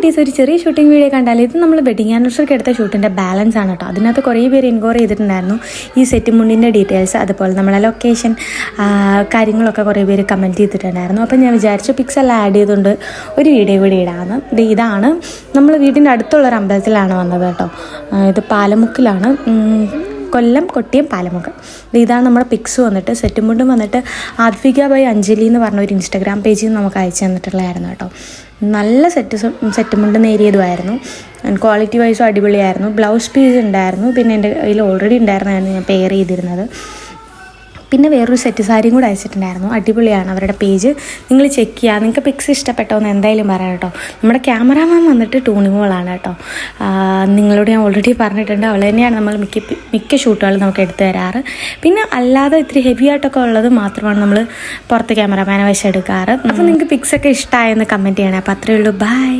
കുട്ടീസ് ഒരു ചെറിയ shooting video കണ്ടാൽ ഇത് നമ്മൾ വെഡിങ് ആനിവേഴ്സറിക്ക് എടുത്ത ഷൂട്ടിന്റെ ബാലൻസ് ആണ് കേട്ടോ അതിനകത്ത് കുറേ പേര് എൻക്വയറി ചെയ്തിട്ടുണ്ടായിരുന്നു. ഈ സെറ്റ് മുണ്ടിന്റെ ഡീറ്റെയിൽസ് അതുപോലെ നമ്മളെ ലൊക്കേഷൻ കാര്യങ്ങളൊക്കെ കുറേ പേര് കമന്റ് ചെയ്തിട്ടുണ്ടായിരുന്നു. അപ്പോൾ ഞാൻ വിചാരിച്ചു പിക്സ് എല്ലാം ആഡ് ചെയ്തുകൊണ്ട് ഒരു വീഡിയോ കൂടി ഇടാമെന്ന് ഇത് ഇതാണ് നമ്മൾ വീടിന്റെ അടുത്തുള്ളൊരു അമ്പലത്തിലാണ് വന്നത് കേട്ടോ ഇത് പാലമുക്കിലാണ്. കൊല്ലം കൊട്ടിയം പാലമുഖം. ഇത് ഇതാണ് നമ്മുടെ പിക്സ് വന്നിട്ട്. സെറ്റും മുണ്ടും വന്നിട്ട് ആദ്വിക ബൈ അഞ്ജലി എന്ന് പറഞ്ഞ ഒരു ഇൻസ്റ്റാഗ്രാം പേജിൽ നിന്ന് നമുക്ക് അയച്ചു തന്നിട്ടുള്ളതായിരുന്നു കേട്ടോ. നല്ല സെറ്റ് സെറ്റ് മുണ്ട് നേരിയതുമായിരുന്നു ക്വാളിറ്റി വൈസും അടിപൊളിയായിരുന്നു. ബ്ലൗസ് പീസ് ഉണ്ടായിരുന്നു. പിന്നെ എന്റെ കയ്യിൽ ഓൾറെഡി ഉണ്ടായിരുന്നതായിരുന്നു ഞാൻ പെയർ ചെയ്തിരുന്നത്. പിന്നെ വേറൊരു സെറ്റ് സാരിയും കൂടെ അയച്ചിട്ടുണ്ടായിരുന്നു. അടിപൊളിയാണ് അവരുടെ പേജ് നിങ്ങൾ ചെക്ക് ചെയ്യുക നിങ്ങൾക്ക് പിക്സ് ഇഷ്ടപ്പെട്ടോ എന്ന് എന്തായാലും പറയാം കേട്ടോ. നമ്മുടെ ക്യാമറാമാൻ വന്നിട്ട് ടൂണിമോളാണ് കേട്ടോ. നിങ്ങളോട് ഞാൻ ഓൾറെഡി പറഞ്ഞിട്ടുണ്ട്. അവൾ തന്നെയാണ് നമ്മൾ മിക്ക മിക്ക ഷൂട്ടുകളും നമുക്ക് എടുത്തു തരാറ്. പിന്നെ അല്ലാതെ ഇത്തിരി ഹെവി ആയിട്ടൊക്കെ ഉള്ളത് മാത്രമാണ് നമ്മൾ പുറത്ത് ക്യാമറാമാനെ വെച്ച് എടുക്കാറ്. അപ്പോൾ നിങ്ങൾക്ക് പിക്സൊക്കെ ഇഷ്ടമായെന്ന് കമന്റ് ചെയ്യണേ. അപ്പോൾ അത്രയേ ഉള്ളൂ. ബൈ